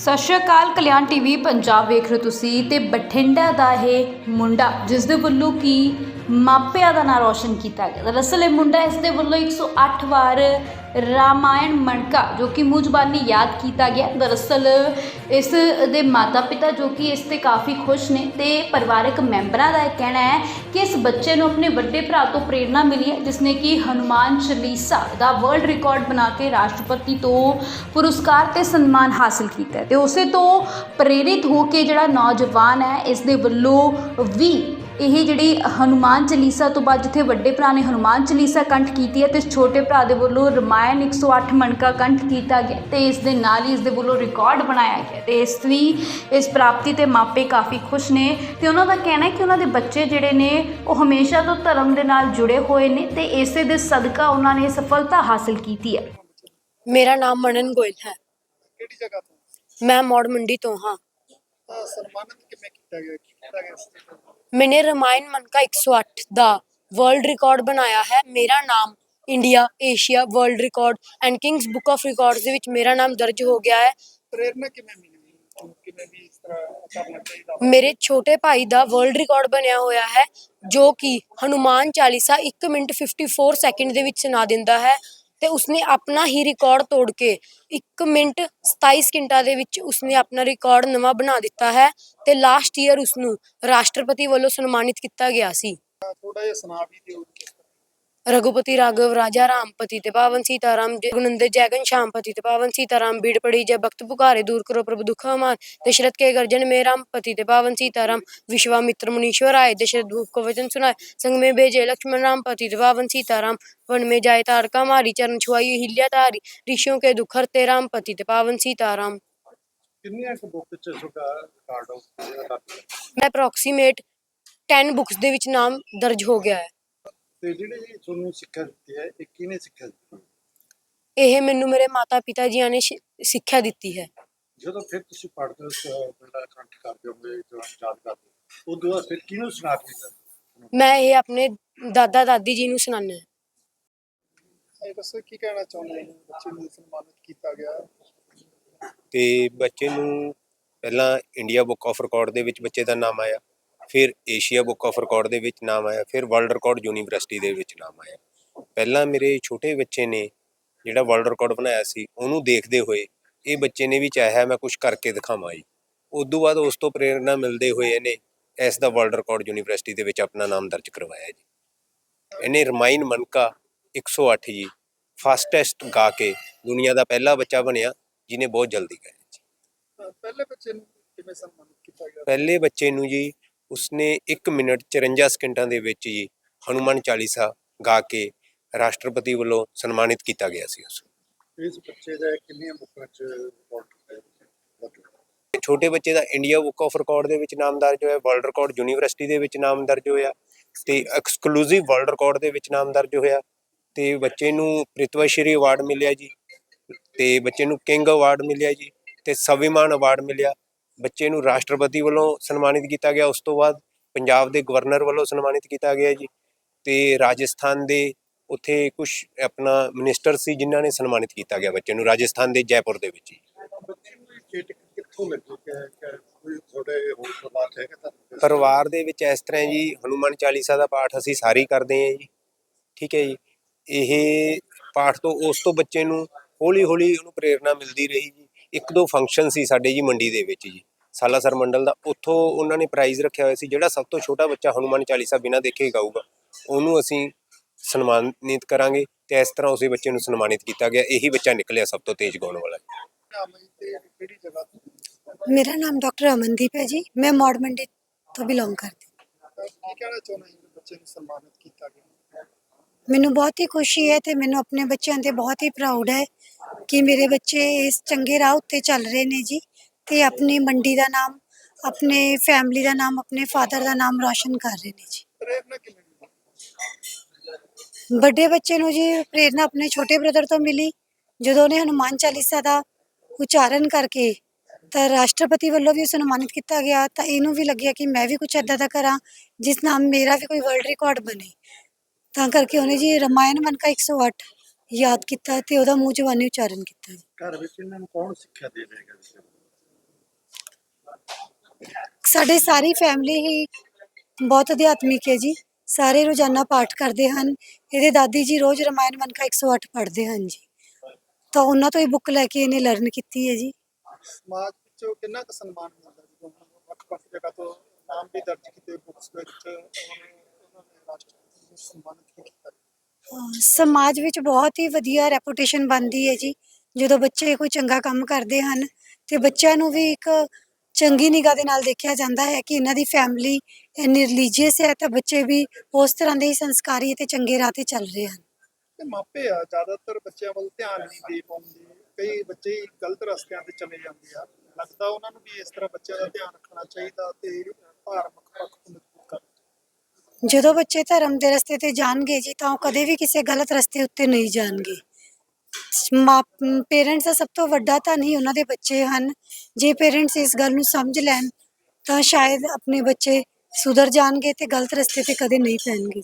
ਸਤਿ ਸ਼੍ਰੀ ਅਕਾਲ, ਕਲਿਆਣ ਟੀਵੀ, ਪੰਜਾਬ ਵੇਖ ਰਹੇ ਹੋ ਤੁਸੀਂ ਤੇ ਬਠਿੰਡਾ ਦਾ ਇਹ ਮੁੰਡਾ ਜਿਸ ਦੇ ਵੱਲੋਂ ਕੀ ਮਾਪਿਆਂ ਦਾ ਨਾਂ ਰੌਸ਼ਨ ਕੀਤਾ ਗਿਆ। ਦਰਅਸਲ ਇਹ ਮੁੰਡਾ ਇਸ ਦੇ ਵੱਲੋਂ 108 ਵਾਰ ਰਾਮਾਇਣ ਮਣਕਾ, ਜੋ ਕਿ ਮੂੰਹ ਜ਼ੁਬਾਨੀ ਯਾਦ ਕੀਤਾ ਗਿਆ। ਦਰਅਸਲ ਇਸ ਦੇ ਮਾਤਾ ਪਿਤਾ ਜੋ ਕਿ ਇਸ ਤੇ ਕਾਫੀ ਖੁਸ਼ ਨੇ ਤੇ ਪਰਿਵਾਰਕ ਮੈਂਬਰਾਂ ਦਾ ਇਹ ਕਹਿਣਾ ਹੈ ਕਿ ਇਸ ਬੱਚੇ ਨੂੰ ਆਪਣੇ ਵੱਡੇ ਭਰਾ ਤੋਂ ਪ੍ਰੇਰਣਾ ਮਿਲੀ ਹੈ ਜਿਸ ਨੇ ਕਿ ਹਨੂਮਾਨ ਚਾਲੀਸਾ ਦਾ ਵਰਲਡ ਰਿਕਾਰਡ ਬਣਾ ਕੇ ਰਾਸ਼ਟਰਪਤੀ ਤੋਂ ਪੁਰਸਕਾਰ ਤੇ ਸਨਮਾਨ ਹਾਸਲ ਕੀਤਾ ਹੈ। ਤੇ ਉਸੇ ਤੋਂ ਪ੍ਰੇਰਿਤ ਹੋ ਕੇ ਜਿਹੜਾ ਨੌਜਵਾਨ ਹੈ, ਇਸ ਦੇ ਵੱਲੋਂ ਵੀ ਇਹ ਜਿਹੜੀ ਹਨੂਮਾਨ ਚਾਲੀਸਾ ਤੋਂ ਬਾਅਦ ਜਿੱਥੇ ਵੱਡੇ ਭਰਾ ਨੇ ਹਨੂਮਾਨ ਚਾਲੀਸਾ ਕੰਠ ਕੀਤੀ ਹੈ ਤੇ ਛੋਟੇ ਭਰਾ ਦੇ ਵੱਲੋਂ ਰਮਾਇਣ 108 ਮਣਕਾ ਕੰਠ ਕੀਤਾ ਗਿਆ ਤੇ ਇਸ ਦੇ ਨਾਲ ਹੀ ਇਸ ਦੇ ਵੱਲੋਂ ਰਿਕਾਰਡ ਬਣਾਇਆ ਗਿਆ ਤੇ ਇਸ ਦੀ ਇਸ ਪ੍ਰਾਪਤੀ ਤੇ ਮਾਪੇ ਕਾਫੀ ਖੁਸ਼ ਨੇ ਤੇ ਉਹਨਾਂ ਦਾ ਕਹਿਣਾ ਹੈ ਕਿ ਉਹਨਾਂ ਦੇ ਬੱਚੇ ਜਿਹੜੇ ਨੇ ਉਹ ਹਮੇਸ਼ਾ ਤੋਂ ਧਰਮ ਦੇ ਨਾਲ ਜੁੜੇ ਹੋਏ ਨੇ ਤੇ ਇਸੇ ਦੇ ਸਦਕਾ ਉਹਨਾਂ ਨੇ ਸਫਲਤਾ ਹਾਸਲ ਕੀਤੀ ਹੈ। ਮੇਰਾ ਨਾਮ ਮਨਨ ਗੋਇਲ ਹੈ। ਕਿਹੜੀ ਜਗ੍ਹਾ ਤੋਂ? ਮੈਂ ਮੌੜ ਮੰਡੀ ਤੋਂ ਹਾਂ। ਤਾਂ ਸਨਮਾਨਿਤ ਕਿਵੇਂ ਕੀਤਾ ਗਿਆ? ਕੀ ਕੀਤਾ ਗਿਆ ਇਸ ਤੇ? ਮੈਨੇ ਰਮਾਇਣ ਮਨ ਕਾ 108 ਦਾ ਵਰਲਡ ਰਿਕਾਰਡ ਬਣਾਇਆ ਹੈ। ਮੇਰਾ ਨਾਮ India Asia world record and kings book of records ਦੇ ਵਿੱਚ ਮੇਰਾ ਨਾਮ ਦਰਜ ਹੋ ਗਿਆ ਹੈ। ਪ੍ਰੇਰਨਾ ਕਿਵੇਂ ਮਿਲੀ? ਤੁਹਾਨੂੰ ਕਿਵੇਂ ਵੀ ਇਸ ਤਰ੍ਹਾਂ ਕਰਨਾ ਚਾਹੀਦਾ ਮੇਰੇ ਛੋਟੇ ਭਾਈ ਦਾ ਵਰਲਡ ਰਿਕਾਰਡ ਬਣਿਆ ਹੋਇਆ ਹੈ ਜੋ ਕਿ ਹਨੂਮਾਨ ਚਾਲੀਸਾ 1 ਮਿੰਟ 54 ਸੈਕਿੰਡ ਦੇ ਵਿੱਚ ਸੁਣਾ ਦਿੰਦਾ ਹੈ। ਤੇ ਉਸਨੇ ਆਪਣਾ ਹੀ ਰਿਕਾਰਡ ਤੋੜ ਕੇ 1 ਮਿੰਟ 27 ਸਕਿੰਟਾਂ ਦੇ ਵਿੱਚ ਉਸਨੇ ਆਪਣਾ ਰਿਕਾਰਡ ਨਵਾਂ ਬਣਾ ਦਿੱਤਾ ਹੈ ਤੇ ਲਾਸਟ ਈਅਰ ਉਸਨੂੰ ਰਾਸ਼ਟਰਪਤੀ ਵੱਲੋਂ ਸਨਮਾਨਿਤ ਕੀਤਾ ਗਿਆ ਸੀ। ਥੋੜਾ ਜਿਹਾ ਸੁਣਾ ਵੀ ਦਿਓ। ਕਿਸ ਤਰ੍ਹਾਂ रघुपति राघव राजा राम पति ते पावन सीताराम गुनंदे जैगन श्याम पति ते पावन सीताराम बीड़ पड़ी जय भक्त पुकारे दूर करो प्रभु दुख हमार दशरथ के गर्जन में राम पति ते पावन सीताराम विश्वामित्र मुनीश्वर आए दशरथ भूप को वचन सुनाए संग में भेजे लक्ष्मण राम पति ते पावन सीताराम वन में जाए तारका मारी चरण छुआई हिल्या तारी ऋषियों के दुख हरते राम पति ते पावन सीताराम ਕਿੰਨੀਆਂ ਕੁ ਬੁੱਕ ਚ ਤੁਹਾਡਾ ਰਿਕਾਰਡ ਹੋ मैं अप्रोक्सीमेट 10 बुक्स ਦੇ ਵਿੱਚ ਨਾਮ ਦਰਜ ਹੋ ਗਿਆ ਹੈ ਤੇ ਜਿਹੜੀ ਤੁਹਾਨੂੰ ਸਿੱਖਿਆ ਦਿੱਤੀ ਹੈ ਇਹ ਕਿਹਨੇ ਸਿੱਖਿਆ ਦਿੱਤੀ? ਇਹ ਮੈਨੂੰ ਮੇਰੇ ਮਾਤਾ ਪਿਤਾ ਜੀਆਂ ਨੇ ਸਿੱਖਿਆ ਦਿੱਤੀ ਹੈ। ਜਦੋਂ ਫਿਰ ਤੁਸੀਂ ਪੜ੍ਹਦੇ ਹੋ ਬੰਦਾ ਕੰਠ ਕਰਦੇ ਹੋਗੇ ਜਦੋਂ ਯਾਦ ਕਰਦੇ ਹੋ ਉਦੋਂ ਬਾਅਦ ਫਿਰ ਕਿਹਨੂੰ ਸੁਣਾ ਕੇ ਦਿੱਤਾ? ਮੈਂ ਇਹ ਆਪਣੇ ਦਾਦਾ ਦਾਦੀ ਜੀ ਨੂੰ ਸੁਣਾਉਂਦਾ ਹਾਂ। ਇਹ ਦੱਸੋ ਕੀ ਕਹਿਣਾ ਚਾਹੁੰਦੇ ਹੋ? ਬੱਚੇ ਨੂੰ ਸਨਮਾਨਿਤ ਕੀਤਾ ਗਿਆ। ਤੇ ਬੱਚੇ ਨੂੰ ਪਹਿਲਾਂ ਇੰਡੀਆ ਬੁੱਕ ਆਫ ਰਿਕਾਰਡ ਦੇ ਵਿੱਚ ਬੱਚੇ ਦਾ ਨਾਮ ਆਇਆ। ਫਿਰ ਏਸ਼ੀਆ ਬੁੱਕ ਆਫ ਰਿਕਾਰਡ ਦੇ ਵਿੱਚ ਨਾਮ ਆਇਆ ਫਿਰ ਵਰਲਡ ਰਿਕਾਰਡ ਯੂਨੀਵਰਸਿਟੀ ਦੇ ਵਿੱਚ ਨਾਮ ਆਇਆ। ਪਹਿਲਾਂ ਮੇਰੇ ਛੋਟੇ ਬੱਚੇ ਨੇ ਜਿਹੜਾ ਵਰਲਡ ਰਿਕਾਰਡ ਬਣਾਇਆ ਸੀ ਉਹਨੂੰ ਦੇਖਦੇ ਹੋਏ ਇਹ ਬੱਚੇ ਨੇ ਵੀ ਚਾਹਿਆ ਮੈਂ ਕੁਝ ਕਰਕੇ ਦਿਖਾਵਾਂ ਜੀ। ਉਦੋਂ ਬਾਅਦ ਉਸ ਤੋਂ ਪ੍ਰੇਰਣਾ ਮਿਲਦੇ ਹੋਏ ਇਹਨੇ ਇਸ ਦਾ ਵਰਲਡ ਰਿਕਾਰਡ ਯੂਨੀਵਰਸਿਟੀ ਦੇ ਵਿੱਚ ਆਪਣਾ ਨਾਮ ਦਰਜ ਕਰਵਾਇਆ ਜੀ। ਇਹਨੇ ਰਮਾਇਣ ਮਨਕਾ 108 ਜੀ ਫਾਸਟੈਸਟ ਗਾ ਕੇ ਦੁਨੀਆ ਦਾ ਪਹਿਲਾ ਬੱਚਾ ਬਣਿਆ ਜਿਹਨੇ ਬਹੁਤ ਜਲਦੀ ਗਾਇਆ ਜੀ। ਤਾਂ ਪਹਿਲੇ ਬੱਚੇ ਨੂੰ ਕਿਵੇਂ ਸਨਮਾਨਿਤ ਕੀਤਾ ਗਿਆ? ਪਹਿਲੇ ਬੱਚੇ ਨੂੰ ਜੀ ਉਸਨੇ 1 ਮਿੰਟ 54 ਸਕਿੰਟਾਂ ਦੇ ਵਿੱਚ ਜੀ ਹਨੂਮਾਨ ਚਾਲੀਸਾ ਗਾ ਕੇ ਰਾਸ਼ਟਰਪਤੀ ਵੱਲੋਂ ਸਨਮਾਨਿਤ ਕੀਤਾ ਗਿਆ ਸੀ ਉਸ ਨੂੰ। ਇਸ ਬੱਚੇ ਦਾ ਕਿੰਨੀਆਂ ਬੁੱਕਾਂ ਚ ਛੋਟੇ ਬੱਚੇ ਦਾ ਇੰਡੀਆ ਬੁੱਕ ਆਫ ਰਿਕਾਰਡ ਦੇ ਵਿੱਚ ਨਾਮ ਦਰਜ ਹੋਇਆ ਵਰਲਡ ਰਿਕਾਰਡ ਯੂਨੀਵਰਸਿਟੀ ਦੇ ਵਿੱਚ ਨਾਮ ਦਰਜ ਹੋਇਆ ਤੇ ਐਕਸਕਲੂਸਿਵ ਵਰਲਡ ਰਿਕਾਰਡ ਦੇ ਵਿੱਚ ਨਾਮ ਦਰਜ ਹੋਇਆ ਤੇ ਬੱਚੇ ਨੂੰ ਪ੍ਰਿਤਵਾ ਸ਼੍ਰੀ ਅਵਾਰਡ ਮਿਲਿਆ ਜੀ ਤੇ ਬੱਚੇ ਨੂੰ ਕਿੰਗ ਅਵਾਰਡ ਮਿਲਿਆ ਜੀ ਤੇ ਸਵਿਮਾਨ ਅਵਾਰਡ ਮਿਲਿਆ ਬੱਚੇ ਨੂੰ ਰਾਸ਼ਟਰਪਤੀ ਵੱਲੋਂ ਸਨਮਾਨਿਤ ਕੀਤਾ ਗਿਆ, ਉਸ ਤੋਂ ਬਾਅਦ ਪੰਜਾਬ ਦੇ ਗਵਰਨਰ ਵੱਲੋਂ ਸਨਮਾਨਿਤ ਕੀਤਾ ਗਿਆ ਜੀ ਤੇ ਰਾਜਸਥਾਨ ਦੇ ਉੱਥੇ ਕੁਝ ਆਪਣਾ ਮਿਨਿਸਟਰ ਸੀ ਜਿਨ੍ਹਾਂ ਨੇ ਸਨਮਾਨਿਤ ਕੀਤਾ ਗਿਆ ਬੱਚੇ ਨੂੰ, ਰਾਜਸਥਾਨ ਦੇ ਜੈਪੁਰ ਦੇ ਵਿੱਚ ਜੀ। ਪਰਿਵਾਰ ਦੇ ਵਿੱਚ ਇਸ ਤਰ੍ਹਾਂ ਜੀ, ਹਨੂਮਾਨ ਚਾਲੀਸਾ ਦਾ ਪਾਠ ਅਸੀਂ ਸਾਰੀ ਕਰਦੇ ਹਾਂ ਜੀ, ਠੀਕ ਹੈ ਜੀ। ਇਹ ਪਾਠ ਤੋਂ, ਉਸ ਤੋਂ ਬੱਚੇ ਨੂੰ ਹੌਲੀ ਹੌਲੀ ਉਹਨੂੰ ਪ੍ਰੇਰਣਾ ਮਿਲਦੀ ਰਹੀ ਜੀ। ਇੱਕ ਦੋ ਫੰਕਸ਼ਨ ਸੀ ਸਾਡੇ ਜੀ ਮੰਡੀ ਦੇ ਵਿੱਚ ਜੀ। ਸਾਲਾਸਰ ਮੰਡਲ ਦਾ ਉੱਥੋਂ ਉਹਨਾਂ ਨੇ ਪ੍ਰਾਈਜ਼ ਰੱਖਿਆ ਹੋਇਆ ਸੀ ਜਿਹੜਾ ਸਭ ਤੋਂ ਛੋਟਾ ਬੱਚਾ ਹਨੂਮਾਨ ਚਾਲੀਸਾ ਬਿਨਾਂ ਦੇਖੇ ਗਾਊਗਾ। ਉਹਨੂੰ ਅਸੀਂ ਸਨਮਾਨਿਤ ਕਰਾਂਗੇ ਤੇ ਇਸ ਤਰ੍ਹਾਂ ਉਸੇ ਬੱਚੇ ਨੂੰ ਸਨਮਾਨਿਤ ਕੀਤਾ ਗਿਆ। ਇਹੀ ਬੱਚਾ ਨਿਕਲਿਆ ਸਭ ਤੋਂ ਤੇਜ਼ ਗਾਉਣ ਵਾਲਾ। ਮੇਰਾ ਨਾਮ ਡਾਕਟਰ ਅਮਨਦੀਪ ਹੈ ਜੀ। ਮੈਂ ਮੌੜ ਮੰਡੀ ਤੋਂ ਬਿਲੋਂਗ ਕਰਦੀ ਮੈਨੂੰ ਬਹੁਤ ਹੀ ਖੁਸ਼ੀ ਹੈ ਤੇ ਮੈਨੂੰ ਆਪਣੇ ਬੱਚਿਆਂ ਤੇ ਬਹੁਤ ਹੀ ਪ੍ਰਾਊਡ ਹੈ ਕਿ ਮੇਰੇ ਬੱਚੇ ਇਸ ਚੰਗੇ ਰਾਹ ਉੱਤੇ ਚੱਲ ਰਹੇ ਨੇ ਜੀ। ਤੇ ਆਪਣੀ ਮੰਡੀ ਦਾ ਨਾਮ ਆਪਣੇ ਫੈਮਿਲੀ ਦਾ ਨਾਮ ਆਪਣੇ ਫਾਦਰ ਦਾ ਨਾਮ ਰੌਸ਼ਨ ਕਰ ਰਹੇ ਨੇ ਜੀ। ਪ੍ਰੇਰਨਾ ਕਿਵੇਂ ਮਿਲੀ? ਵੱਡੇ ਬੱਚੇ ਨੂੰ ਜੀ ਪ੍ਰੇਰਣਾ ਆਪਣੇ ਛੋਟੇ ਬ੍ਰਦਰ ਤੋਂ ਮਿਲੀ। ਜਦੋਂ ਉਹਨੇ ਹਨੂਮਾਨ ਚਾਲੀਸਾ ਦਾ ਉਚਾਰਨ ਕਰਕੇ ਤਾਂ ਰਾਸ਼ਟਰਪਤੀ ਵੱਲੋਂ ਵੀ ਸਨਮਾਨਿਤ ਕੀਤਾ ਗਿਆ ਤਾਂ ਇਹਨੂੰ ਵੀ ਲੱਗਿਆ ਕਿ ਮੈਂ ਵੀ ਕੁਝ ਏਦਾਂ ਦਾ ਕਰਾਂ ਜਿਸ ਨਾਲ ਮੇਰਾ ਵੀ ਕੋਈ ਵਰਲਡ ਰਿਕਾਰਡ ਬਣੇ। ਤਾਂ ਕਰਕੇ ਉਹਨੇ ਜੀ ਰਮਾਇਣ ਮਨ ਕਾ 108 ਯਾਦ ਕੀਤਾ ਤੇ ਉਹਦਾ ਮੂੰਹ ਜ਼ਬਾਨੀ ਉਚਾਰਨ ਕੀਤਾ ਜੀ। ਘਰ ਵਿੱਚ ਇਹਨਾਂ ਨੂੰ ਕੌਣ ਸਿੱਖਿਆ ਦੇ ਰਿਹਾ ਹੈ ਸਾਡੇ ਸਾਰੀ ਫੈਮਿਲੀ ਹੀ ਬਹੁਤ ਅਧਿਆਤਮਿਕ ਹੈ ਜੀ। ਸਾਰੇ ਰੋਜ਼ਾਨਾ ਪਾਠ ਕਰਦੇ ਹਨ। ਇਹਦੇ ਦਾਦੀ ਜੀ ਰੋਜ਼ ਰਮਾਇਣ ਮਨਕਾ 108 ਪੜ੍ਹਦੇ ਹਨ ਜੀ। ਤਾਂ ਉਹਨਾਂ ਤੋਂ ਹੀ ਬੁੱਕ ਲੈ ਕੇ ਇਹਨੇ ਲਰਨ ਕੀਤੀ ਹੈ ਜੀ। ਸਮਾਜ ਵਿੱਚ ਕਿੰਨਾ ਕੁ ਸਨਮਾਨ ਮਿਲਦਾ ਜਦੋਂ ਵੱਖ ਵੱਖ ਜਗ੍ਹਾ ਤੋਂ ਨਾਮ ਵੀ ਦਰਜ ਕੀਤੇ ਬੁੱਕਸ ਵਿੱਚ ਉਹਨਾਂ ਨੇ ਰਾਸ਼ਟਰਪਤੀ ਨੂੰ ਸਨਮਾਨਿਤ ਕੀਤਾ? ਸਮਾਜ ਵਿੱਚ ਬਹੁਤ ਹੀ ਵਧੀਆ ਰੈਪੂਟੇਸ਼ਨ ਬਣਦੀ ਹੈ ਜੀ। ਜਦੋਂ ਬੱਚੇ ਕੋਈ ਚੰਗਾ ਕੰਮ ਕਰਦੇ ਹਨ ਤੇ ਬੱਚਿਆਂ ਨੂੰ ਵੀ ਇੱਕ ਚੰਗੀ ਨਿਗਾਹ ਦੇ ਨਾਲ ਦੇਖਿਆ ਜਾਂਦਾ ਹੈ ਕਿ ਇਹਨਾਂ ਦੀ ਫੈਮਿਲੀ ਇੰਨੀ ਰਿਲੀਜੀਅਸ ਹੈ ਤਾਂ ਬੱਚੇ ਵੀ ਉਸ ਤਰ੍ਹਾਂ ਦੇ ਹੀ ਸੰਸਕਾਰੀ ਅਤੇ ਚੰਗੇ ਰਾਹ ਤੇ ਚੱਲ ਰਹੇ ਹਨ। ਤੇ ਮਾਪੇ ਆ ਜ਼ਿਆਦਾਤਰ ਬੱਚਿਆਂ ਵੱਲ ਧਿਆਨ ਨਹੀਂ ਦੇ ਪਾਉਂਦੇ। ਕਈ ਬੱਚੇ ਗਲਤ ਰਸਤਿਆਂ ਤੇ ਚਲੇ ਜਾਂਦੇ ਆ। ਲੱਗਦਾ ਉਹਨਾਂ ਨੂੰ ਵੀ ਇਸ ਤਰ੍ਹਾਂ ਬੱਚਿਆਂ ਦਾ ਧਿਆਨ ਰੱਖਣਾ ਚਾਹੀਦਾ ਤੇ ਧਾਰਮਿਕ ਪੱਖ ਤੋਂ ਮਜ਼ਬੂਤ ਕਰਨਾ। ਜਦੋਂ ਬੱਚੇ ਧਰਮ ਦੇ ਰਸਤੇ ਤੇ ਜਾਣਗੇ ਜੀ ਤਾਂ ਉਹ ਕਦੇ ਵੀ ਕਿਸੇ ਗਲਤ ਰਸਤੇ ਉੱਤੇ ਨਹੀਂ ਜਾਣਗੇ। ਪੇਰੈਂਟਸ ਦਾ ਸਭ ਤੋਂ ਵੱਡਾ ਧਨ ਹੀ ਉਹਨਾਂ ਦੇ ਬੱਚੇ ਹਨ। ਜੇ ਪੇਰੈਂਟਸ ਇਸ ਗੱਲ ਨੂੰ ਸਮਝ ਲੈਣ, ਤਾਂ ਸ਼ਾਇਦ ਆਪਣੇ ਬੱਚੇ ਸੁਧਰ ਜਾਣਗੇ ਤੇ ਗਲਤ ਰਸਤੇ ਤੇ ਕਦੇ ਨਹੀਂ ਪੈਣਗੇ।